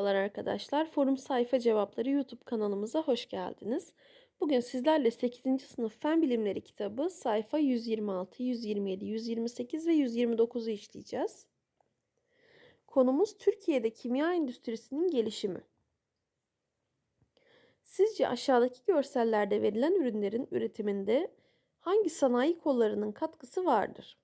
Merhabalar arkadaşlar. Forum Sayfa Cevapları YouTube kanalımıza hoş geldiniz. Bugün sizlerle 8. sınıf Fen Bilimleri kitabı sayfa 126, 127, 128 ve 129'u işleyeceğiz. Konumuz Türkiye'de kimya endüstrisinin gelişimi. Sizce aşağıdaki görsellerde verilen ürünlerin üretiminde hangi sanayi kollarının katkısı vardır?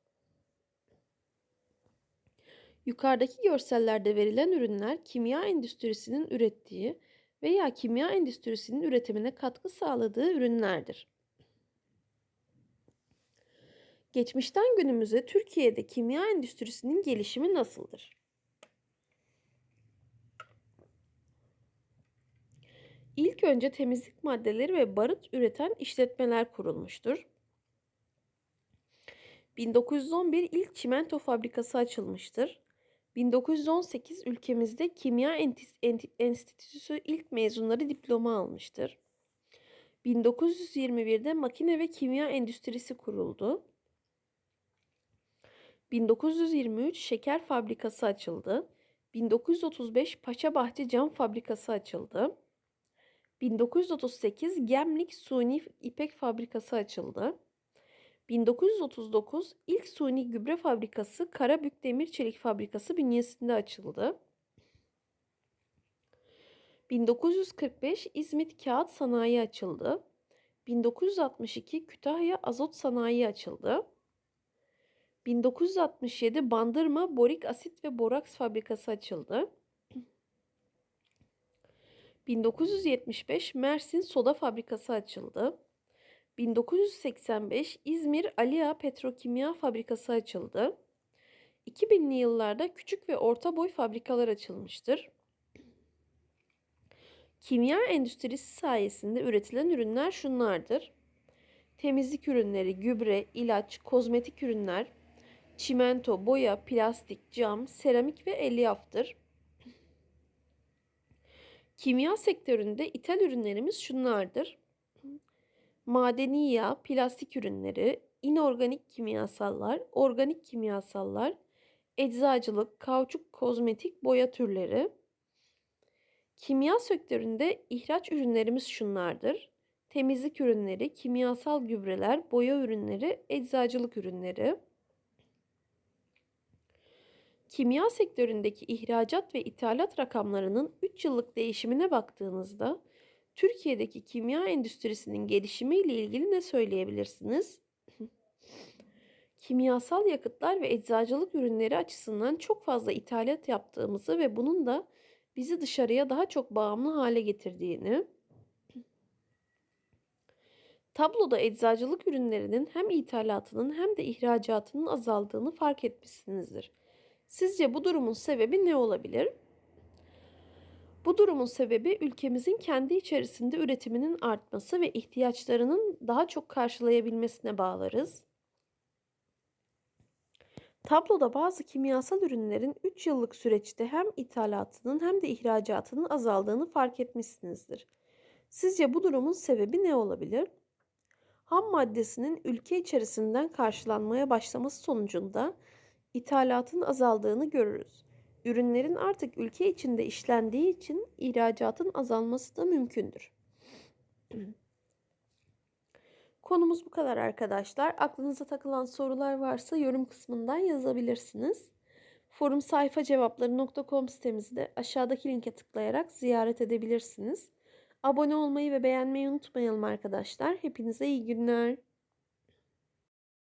Yukarıdaki görsellerde verilen ürünler kimya endüstrisinin ürettiği veya kimya endüstrisinin üretimine katkı sağladığı ürünlerdir. Geçmişten günümüze Türkiye'de kimya endüstrisinin gelişimi nasıldır? İlk önce temizlik maddeleri ve barut üreten işletmeler kurulmuştur. 1911 ilk çimento fabrikası açılmıştır. 1918 ülkemizde Kimya Enstitüsü ilk mezunları diploma almıştır. 1921'de makine ve kimya endüstrisi kuruldu. 1923 şeker fabrikası açıldı. 1935 Paşabahçe cam fabrikası açıldı. 1938 Gemlik suni ipek fabrikası açıldı. 1939 ilk suni gübre fabrikası Karabük Demir Çelik Fabrikası bünyesinde açıldı. 1945 İzmit Kağıt Sanayi açıldı. 1962 Kütahya Azot Sanayi açıldı. 1967 Bandırma Borik Asit ve Boraks Fabrikası açıldı. 1975 Mersin Soda Fabrikası açıldı. 1985 İzmir Aliya Petrokimya Fabrikası açıldı. 2000'li yıllarda küçük ve orta boy fabrikalar açılmıştır. Kimya endüstrisi sayesinde üretilen ürünler şunlardır. Temizlik ürünleri, gübre, ilaç, kozmetik ürünler, çimento, boya, plastik, cam, seramik ve elyafdır. Kimya sektöründe ithal ürünlerimiz şunlardır madeni yağ, plastik ürünleri, inorganik kimyasallar, organik kimyasallar, eczacılık, kauçuk, kozmetik, boya türleri. Kimya sektöründe ihraç ürünlerimiz şunlardır. Temizlik ürünleri, kimyasal gübreler, boya ürünleri, eczacılık ürünleri. Kimya sektöründeki ihracat ve ithalat rakamlarının 3 yıllık değişimine baktığınızda Türkiye'deki kimya endüstrisinin gelişimi ile ilgili ne söyleyebilirsiniz? Kimyasal yakıtlar ve eczacılık ürünleri açısından çok fazla ithalat yaptığımızı ve bunun da bizi dışarıya daha çok bağımlı hale getirdiğini, tabloda eczacılık ürünlerinin hem ithalatının hem de ihracatının azaldığını fark etmişsinizdir. Sizce bu durumun sebebi ne olabilir? Bu durumun sebebi ülkemizin kendi içerisinde üretiminin artması ve ihtiyaçlarının daha çok karşılayabilmesine bağlarız. Tabloda bazı kimyasal ürünlerin 3 yıllık süreçte hem ithalatının hem de ihracatının azaldığını fark etmişsinizdir. Sizce bu durumun sebebi ne olabilir? Ham maddesinin ülke içerisinden karşılanmaya başlaması sonucunda ithalatın azaldığını görürüz. Ürünlerin artık ülke içinde işlendiği için ihracatın azalması da mümkündür. Konumuz bu kadar arkadaşlar. Aklınıza takılan sorular varsa yorum kısmından yazabilirsiniz. Forum sayfa cevapları.com sitemizi de aşağıdaki linke tıklayarak ziyaret edebilirsiniz. Abone olmayı ve beğenmeyi unutmayalım arkadaşlar. Hepinize iyi günler.